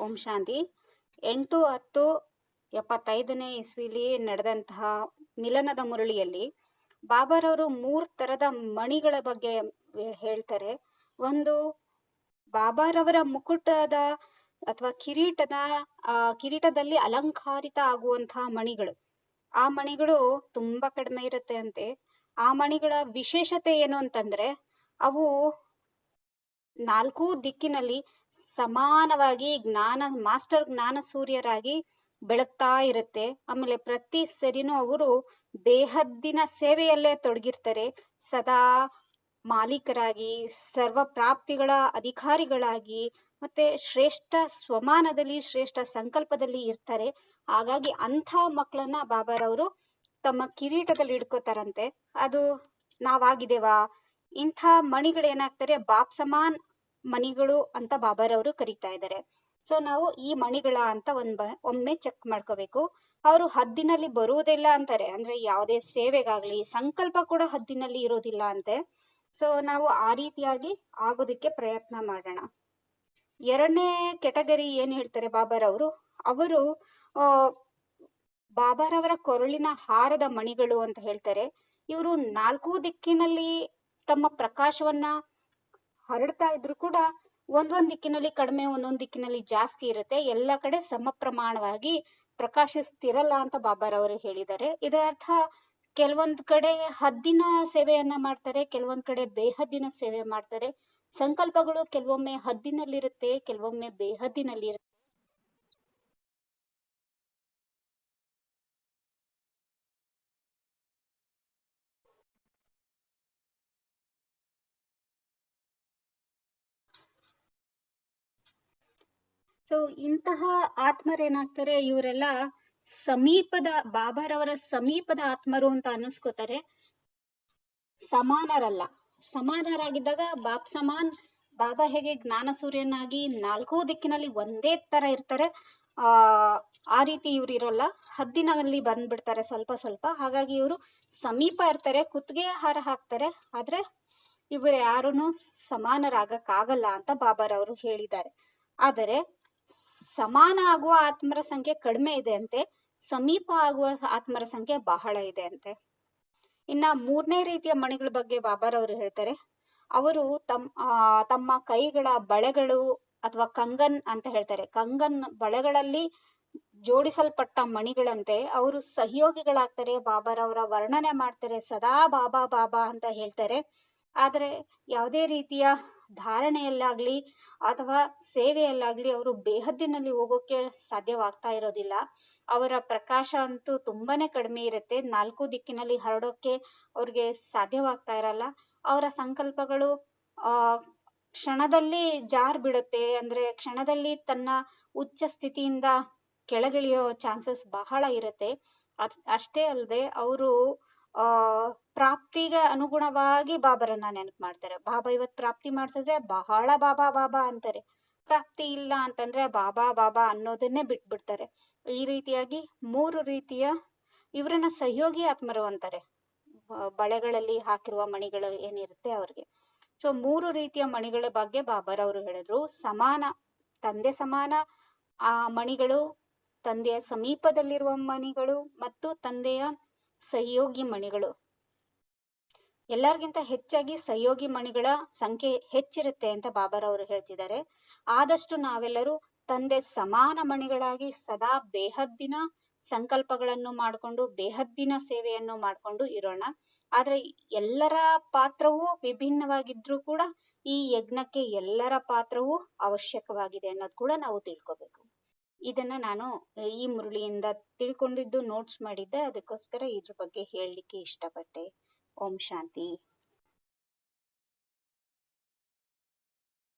ಓಂ ಶಾಂತಿ. ಎಂಟು, ಹತ್ತು, ಎಪ್ಪತ್ತೈದನೇ ಇಸ್ವಿಲಿ ನಡೆದಂತಹ ಮಿಲನದ ಮುರಳಿಯಲ್ಲಿ ಬಾಬಾರವರು ಮೂರ್ ತರದ ಮಣಿಗಳ ಬಗ್ಗೆ ಹೇಳ್ತಾರೆ. ಒಂದು, ಬಾಬಾರವರ ಮುಕುಟದ ಅಥವಾ ಕಿರೀಟದ, ಆ, ಕಿರೀಟದಲ್ಲಿ ಅಲಂಕಾರಿತ ಆಗುವಂತಹ ಮಣಿಗಳು. ಆ ಮಣಿಗಳು ತುಂಬಾ ಕಡಿಮೆ ಇರುತ್ತೆ ಅಂತೆ. ಆ ಮಣಿಗಳ ವಿಶೇಷತೆ ಏನು ಅಂತಂದ್ರೆ, ಅವು ನಾಲ್ಕು ದಿಕ್ಕಿನಲ್ಲಿ ಸಮಾನವಾಗಿ ಜ್ಞಾನ, ಮಾಸ್ಟರ್ ಜ್ಞಾನ ಸೂರ್ಯರಾಗಿ ಬೆಳಗ್ತಾ ಇರುತ್ತೆ. ಆಮೇಲೆ ಪ್ರತಿ ಸರಿನೂ ಅವರು ಬೇಹದ್ದಿನ ಸೇವೆಯಲ್ಲೇ ತೊಡಗಿರ್ತಾರೆ. ಸದಾ ಮಾಲೀಕರಾಗಿ ಸರ್ವ ಪ್ರಾಪ್ತಿಗಳ ಅಧಿಕಾರಿಗಳಾಗಿ, ಮತ್ತೆ ಶ್ರೇಷ್ಠ ಸ್ವಮಾನದಲ್ಲಿ, ಶ್ರೇಷ್ಠ ಸಂಕಲ್ಪದಲ್ಲಿ ಇರ್ತಾರೆ. ಹಾಗಾಗಿ ಅಂಥ ಮಕ್ಕಳನ್ನ ಬಾಬಾರವರು ತಮ್ಮ ಕಿರೀಟದಲ್ಲಿ ಇಡ್ಕೋತಾರಂತೆ ಅದು ನಾವಾಗಿದೇವಾ? ಇಂಥ ಮಣಿಗಳು ಏನಾಗ್ತಾರೆ ಬಾಪ್ ಸಮಾನ್ ಮಣಿಗಳು ಅಂತ ಬಾಬಾರವರು ಕರೀತಾ ಇದ್ದಾರೆ. ಸೊ ನಾವು ಈ ಮಣಿಗಳ ಅಂತ ಒಂದ್ ಒಮ್ಮೆ ಚೆಕ್ ಮಾಡ್ಕೋಬೇಕು. ಅವರು ಹದ್ದಿನಲ್ಲಿ ಬರುವುದಿಲ್ಲ ಅಂತಾರೆ. ಅಂದ್ರೆ ಯಾವುದೇ ಸೇವೆಗಾಗ್ಲಿ, ಸಂಕಲ್ಪ ಕೂಡ ಹದ್ದಿನಲ್ಲಿ ಇರೋದಿಲ್ಲ ಅಂತೆ. ಸೊ ನಾವು ಆ ರೀತಿಯಾಗಿ ಆಗೋದಕ್ಕೆ ಪ್ರಯತ್ನ ಮಾಡೋಣ. ಎರಡನೇ ಕೆಟಗರಿ ಏನ್ ಹೇಳ್ತಾರೆ ಬಾಬಾರವರು? ಅವರು ಬಾಬಾರವರ ಕೊರಳಿನ ಹಾರದ ಮಣಿಗಳು ಅಂತ ಹೇಳ್ತಾರೆ. ಇವರು ನಾಲ್ಕು ದಿಕ್ಕಿನಲ್ಲಿ ತಮ್ಮ ಪ್ರಕಾಶವನ್ನ ಹರಡ್ತಾ ಇದ್ರು ಕೂಡ ಒಂದೊಂದ್ ದಿಕ್ಕಿನಲ್ಲಿ ಕಡಿಮೆ, ಒಂದೊಂದ್ ದಿಕ್ಕಿನಲ್ಲಿ ಜಾಸ್ತಿ ಇರುತ್ತೆ. ಎಲ್ಲ ಕಡೆ ಸಮ ಪ್ರಮಾಣವಾಗಿ ಪ್ರಕಾಶಿಸ್ತಿರಲ್ಲ ಅಂತ ಬಾಬಾರವರು ಹೇಳಿದ್ದಾರೆ. ಇದರ ಅರ್ಥ ಕೆಲವೊಂದ್ ಕಡೆ ಹದ್ದಿನ ಸೇವೆಯನ್ನ ಮಾಡ್ತಾರೆ, ಕೆಲವೊಂದ್ ಕಡೆ ಬೇಹದ್ದಿನ ಸೇವೆ ಮಾಡ್ತಾರೆ. ಸಂಕಲ್ಪಗಳು ಕೆಲವೊಮ್ಮೆ ಹದ್ದಿನಲ್ಲಿರುತ್ತೆ, ಕೆಲವೊಮ್ಮೆ ಬೇಹದ್ದಿನಲ್ಲಿ ಸೊ ಇಂತಹ ಆತ್ಮರೇನಾಗ್ತಾರೆ ಇವರೆಲ್ಲ ಸಮೀಪದ ಬಾಬಾರವರ ಸಮೀಪದ ಆತ್ಮರು ಅಂತ ಅನ್ನಿಸ್ಕೋತಾರೆ. ಸಮಾನರಲ್ಲ. ಸಮಾನರಾಗಿದ್ದಾಗ ಬಾಬ್ ಸಮಾನ್, ಬಾಬಾ ಹೇಗೆ ಜ್ಞಾನ ಸೂರ್ಯನಾಗಿ ನಾಲ್ಕು ದಿಕ್ಕಿನಲ್ಲಿ ಒಂದೇ ತರ ಇರ್ತಾರೆ. ಆ ಆ ರೀತಿ ಇವ್ರು ಇರೋಲ್ಲ. ಹದ್ದಿನಲ್ಲಿ ಬಂದ್ಬಿಡ್ತಾರೆ ಸ್ವಲ್ಪ ಸ್ವಲ್ಪ. ಹಾಗಾಗಿ ಇವರು ಸಮೀಪ ಇರ್ತಾರೆ, ಕುತ್ತಿಗೆ ಹಾರ ಹಾಕ್ತಾರೆ. ಆದ್ರೆ ಇವರು ಯಾರೂನು ಸಮಾನರಾಗಕ್ಕಾಗಲ್ಲ ಅಂತ ಬಾಬಾರವರು ಹೇಳಿದ್ದಾರೆ. ಆದರೆ ಸಮಾನ ಆಗುವ ಆತ್ಮರ ಸಂಖ್ಯೆ ಕಡಿಮೆ ಇದೆ ಅಂತೆ, ಸಮೀಪ ಆಗುವ ಆತ್ಮರ ಸಂಖ್ಯೆ ಬಹಳ ಇದೆ ಅಂತೆ. ಇನ್ನ ಮೂರನೇ ರೀತಿಯ ಮಣಿಗಳ ಬಗ್ಗೆ ಬಾಬಾರವರು ಹೇಳ್ತಾರೆ. ಅವರು ತಮ್ಮ ತಮ್ಮ ಕೈಗಳ ಬಳೆಗಳು ಅಥವಾ ಕಂಗನ್ ಅಂತ ಹೇಳ್ತಾರೆ. ಕಂಗನ್ ಬಳೆಗಳಲ್ಲಿ ಜೋಡಿಸಲ್ಪಟ್ಟ ಮಣಿಗಳಂತೆ, ಅವರು ಸಹಯೋಗಿಗಳಾಗ್ತಾರೆ. ಬಾಬಾರವರ ವರ್ಣನೆ ಮಾಡ್ತಾರೆ. ಸದಾ ಬಾಬಾ ಬಾಬಾ ಅಂತ ಹೇಳ್ತಾರೆ. ಆದ್ರೆ ಯಾವುದೇ ರೀತಿಯ ಧಾರಣೆಯಲ್ಲಾಗ್ಲಿ ಅಥವಾ ಸೇವೆಯಲ್ಲಾಗ್ಲಿ ಅವರು ಬೇಹದ್ದಿನಲ್ಲಿ ಹೋಗೋಕೆ ಸಾಧ್ಯವಾಗ್ತಾ ಇರೋದಿಲ್ಲ. ಅವರ ಪ್ರಕಾಶ ಅಂತೂ ತುಂಬಾನೇ ಕಡಿಮೆ ಇರುತ್ತೆ. ನಾಲ್ಕು ದಿಕ್ಕಿನಲ್ಲಿ ಹರಡೋಕೆ ಅವ್ರಿಗೆ ಸಾಧ್ಯವಾಗ್ತಾ ಇರಲ್ಲ. ಅವರ ಸಂಕಲ್ಪಗಳು, ಆ, ಕ್ಷಣದಲ್ಲಿ ಜಾರ್ ಬಿಡುತ್ತೆ. ಅಂದ್ರೆ ಕ್ಷಣದಲ್ಲಿ ತನ್ನ ಉಚ್ಚ ಸ್ಥಿತಿಯಿಂದ ಕೆಳಗಿಳಿಯೋ ಚಾನ್ಸಸ್ ಬಹಳ ಇರುತ್ತೆ. ಅಷ್ಟೇ ಅಲ್ಲದೆ ಅವರು ಪ್ರಾಪ್ತಿಗೆ ಅನುಗುಣವಾಗಿ ಬಾಬರನ್ನ ನೆನಪು ಮಾಡ್ತಾರೆ. ಬಾಬಾ ಇವತ್ ಪ್ರಾಪ್ತಿ ಮಾಡ್ಸಿದ್ರೆ ಬಹಳ ಬಾಬಾ ಬಾಬಾ ಅಂತಾರೆ. ಪ್ರಾಪ್ತಿ ಇಲ್ಲ ಅಂತಂದ್ರೆ ಬಾಬಾ ಬಾಬಾ ಅನ್ನೋದನ್ನೇ ಬಿಟ್ಬಿಡ್ತಾರೆ. ಈ ರೀತಿಯಾಗಿ ಮೂರು ರೀತಿಯ ಇವರನ್ನ ಸಹಯೋಗಿ ಆತ್ಮರು ಅಂತಾರೆ. ಬಳೆಗಳಲ್ಲಿ ಹಾಕಿರುವ ಮಣಿಗಳು ಏನಿರುತ್ತೆ ಅವ್ರಿಗೆ. ಸೊ ಮೂರು ರೀತಿಯ ಮಣಿಗಳ ಬಗ್ಗೆ ಬಾಬಾರವರು ಹೇಳಿದ್ರು. ಸಮಾನ, ತಂದೆ ಸಮಾನ, ಆ ಮಣಿಗಳು ತಂದೆಯ ಸಮೀಪದಲ್ಲಿರುವ ಮಣಿಗಳು ಮತ್ತು ತಂದೆಯ ಸಹಯೋಗಿ ಮಣಿಗಳು. ಎಲ್ಲರಿಗಿಂತ ಹೆಚ್ಚಾಗಿ ಸಹಯೋಗಿ ಮಣಿಗಳ ಸಂಖ್ಯೆ ಹೆಚ್ಚಿರುತ್ತೆ ಅಂತ ಬಾಬಾರವರು ಹೇಳ್ತಿದ್ದಾರೆ. ಆದಷ್ಟು ನಾವೆಲ್ಲರೂ ತಂದೆ ಸಮಾನ ಮಣಿಗಳಾಗಿ ಸದಾ ಬೇಹದ್ದಿನ ಸಂಕಲ್ಪಗಳನ್ನು ಮಾಡಿಕೊಂಡು, ಬೇಹದ್ದಿನ ಸೇವೆಯನ್ನು ಮಾಡಿಕೊಂಡು ಇರೋಣ. ಆದ್ರೆ ಎಲ್ಲರ ಪಾತ್ರವೂ ವಿಭಿನ್ನವಾಗಿದ್ರೂ ಕೂಡ ಈ ಯಜ್ಞಕ್ಕೆ ಎಲ್ಲರ ಪಾತ್ರವೂ ಅವಶ್ಯಕವಾಗಿದೆ ಅನ್ನೋದು ಕೂಡ ನಾವು ತಿಳ್ಕೊಬೇಕು. ಇದನ್ನ ನಾನು ಈ ಮುರುಳಿಯಿಂದ ತಿಳ್ಕೊಂಡಿದ್ದು ನೋಟ್ಸ್ ಮಾಡಿದ್ದೆ. ಅದಕ್ಕೋಸ್ಕರ ಇದ್ರ ಬಗ್ಗೆ ಹೇಳಲಿಕ್ಕೆ ಇಷ್ಟಪಟ್ಟೆ. ಓಂ ಶಾಂತಿ.